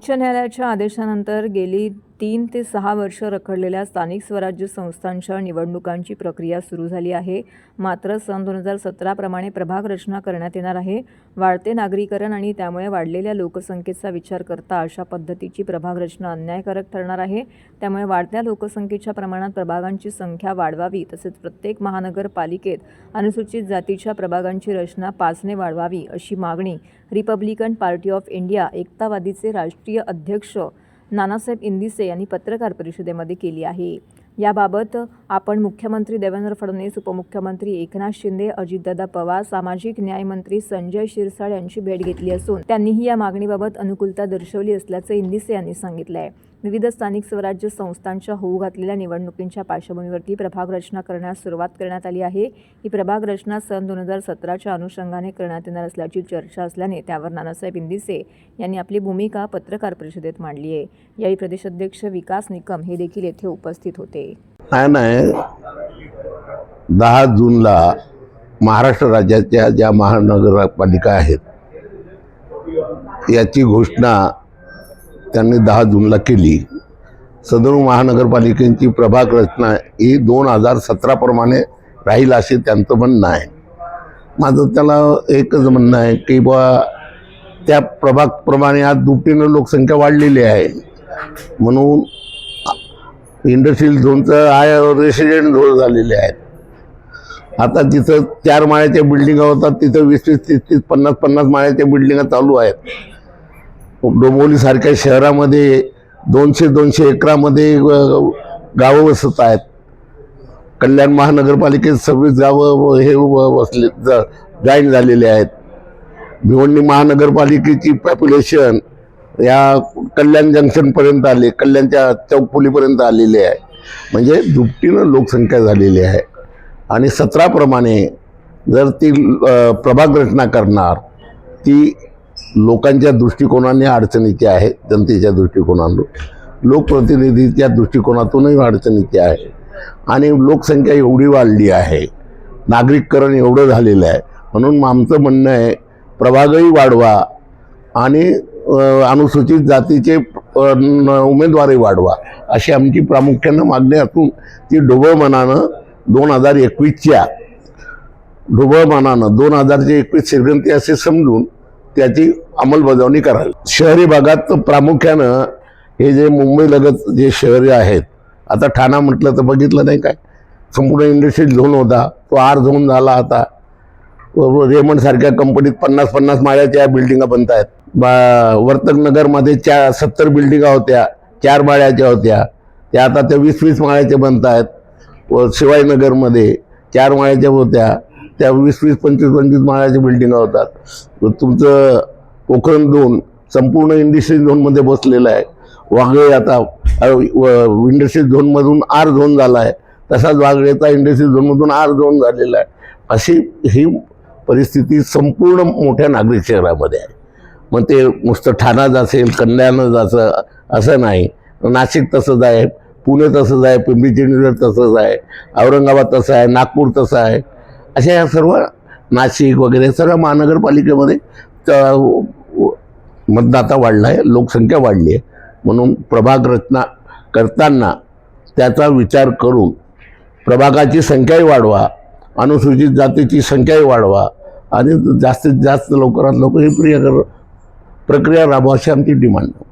उच्च न्यायालयाच्या आदेशानंतर गेली तीन ते सहा वर्ष रखडलेल्या स्थानिक स्वराज्य संस्थांच्या निवडणुकांची प्रक्रिया सुरू झाली आहे. मात्र सन दोन हजार सतराप्रमाणे प्रभाग रचना करण्यात येणार आहे. वाढते नागरीकरण आणि त्यामुळे वाढलेल्या लोकसंख्येचा विचार करता अशा पद्धतीची प्रभाग रचना अन्यायकारक ठरणार आहे. त्यामुळे वाढत्या लोकसंख्येच्या प्रमाणात प्रभागांची संख्या वाढवावी तसेच प्रत्येक महानगरपालिकेत अनुसूचित जातीच्या प्रभागांची रचना पाचने वाढवावी अशी मागणी रिपब्लिकन पार्टी ऑफ इंडिया एकतावादीचे राष्ट्रीय अध्यक्ष नानासाहेब इंदिसे यांनी पत्रकार परिषदेमध्ये केली आहे. याबाबत आपण मुख्यमंत्री देवेंद्र फडणवीस उपमुख्यमंत्री एकनाथ शिंदे अजितदादा पवार सामाजिक न्यायमंत्री संजय शिरसाळ यांची भेट घेतली असून त्यांनीही या मागणीबाबत अनुकूलता दर्शवली असल्याचं इंदिसे यांनी सांगितलं आहे विविध स्थानिक स्वराज्य संस्थांच्या होऊ घातलेल्या निवडणुकींच्या पार्श्वभूमीवरती प्रभाग रचना करण्यास सुरुवात करण्यात आली आहे. ही प्रभाग रचना सन दोन हजार सतराच्या अनुषंगाने करण्यात येणार असल्याची चर्चा असल्याने त्यावर नानासाहेब इंदिसे यांनी आपली भूमिका पत्रकार परिषदेत मांडली आहे. यावेळी प्रदेशाध्यक्ष विकास निकम हे देखील येथे उपस्थित होते. नाही नाही दहा जूनला महाराष्ट्र राज्याच्या ज्या महानगरपालिका आहेत याची घोषणा त्यांनी दहा जूनला केली. सदर महानगरपालिकेची प्रभाग रचना ही दोन हजार सतराप्रमाणे राहील असे त्यांचं म्हणणं आहे. माझं त्याला एकच म्हणणं आहे की बा त्या प्रभागप्रमाणे आज दुपटीनं लोकसंख्या वाढलेली आहे. म्हणून इंडस्ट्रीयल झोनचं आय रेसिडेंट झोन झालेले आहेत. आता जिथं चार माळ्याच्या बिल्डिंगा होतात तिथं वीस वीस तीस तीस पन्नास पन्नास माळ्याच्या बिल्डिंगा चालू आहेत. डोंबोलीसारख्या शहरामध्ये दोनशे दोनशे एकरामध्ये गावं वसत आहेत. कल्याण महानगरपालिकेत सव्वीस गावं हे व- वसले जॉईन झालेले आहेत. भिवंडी महानगरपालिकेची पॉप्युलेशन या कल्याण जंक्शनपर्यंत आले कल्याणच्या चौकपुलीपर्यंत आलेली आहे. म्हणजे दुपटीनं लोकसंख्या झालेली आहे. आणि सतराप्रमाणे जर ती प्रभाग रचना करणार ती लोकांच्या दृष्टिकोनाने अडचणीची आहे जनतेच्या दृष्टिकोनातून. लोकप्रतिनिधीच्या दृष्टिकोनातूनही अडचणीची आहे. आणि लोकसंख्या एवढी वाढली आहे नागरिककरण एवढं झालेलं आहे. म्हणून आमचं म्हणणं आहे प्रभागही वाढवा आणि अनुसूचित जातीचे उमेदवारही वाढवा अशी आमची प्रामुख्यानं मागणी असून ती ढोबळ मनानं दोन हजार एकवीसच्या ढोबळ मनानं दोन हजारचे एकवीस शिरगंती असे समजून त्याची अंमलबजावणी करावी. शहरी भागात प्रामुख्यानं हे जे मुंबईलगत जे शहरे आहेत आता ठाणा म्हटलं तर बघितलं नाही काय? संपूर्ण इंडस्ट्रीयल झोन होता तो आर झोन झाला आता. रेमंडसारख्या कंपनीत पन्नास पन्नास माळ्याच्या बिल्डिंगा बनत आहेत. बा वर्तक नगरमध्ये चार सत्तर बिल्डिंगा होत्या चार माळ्याच्या होत्या. त्या आता त्या वीस वीस माळ्याच्या बनत आहेत व शिवाजीनगरमध्ये चार माळ्याच्या होत्या. त्या वीस वीस पंचवीस पंचवीस माळ्याच्या बिल्डिंगा होतात. तुमचं कोकण झोन संपूर्ण इंडस्ट्रीज झोनमध्ये बसलेलं आहे. वागळे आता इंडस्ट्रियल झोनमधून आर झोन झाला आहे. तसाच वागळेचा इंडस्ट्रीज झोनमधून आर झोन झालेला आहे. अशी ही परिस्थिती संपूर्ण मोठ्या नागरिक शहरामध्ये आहे. मग ते नुसतं ठाणाच असेल कल्याणच असं असं नाही. नाशिक तसंच आहे पुणे तसंच आहे पिंपरी चिंचवड तसंच आहे औरंगाबाद तसं आहे नागपूर तसं आहे. अशा या सर्व नाशिक वगैरे सर्व महानगरपालिकेमध्ये मतदाता वाढला आहे लोकसंख्या वाढली आहे म्हणून प्रभाग रचना करताना त्याचा विचार करून प्रभागाची संख्याही वाढवा अनुसूचित जातीची संख्याही वाढवा आणि जास्तीत जास्त लवकरात लवकर ही प्रिय प्रक्रिया राबवा अशी आमची डिमांड आहे.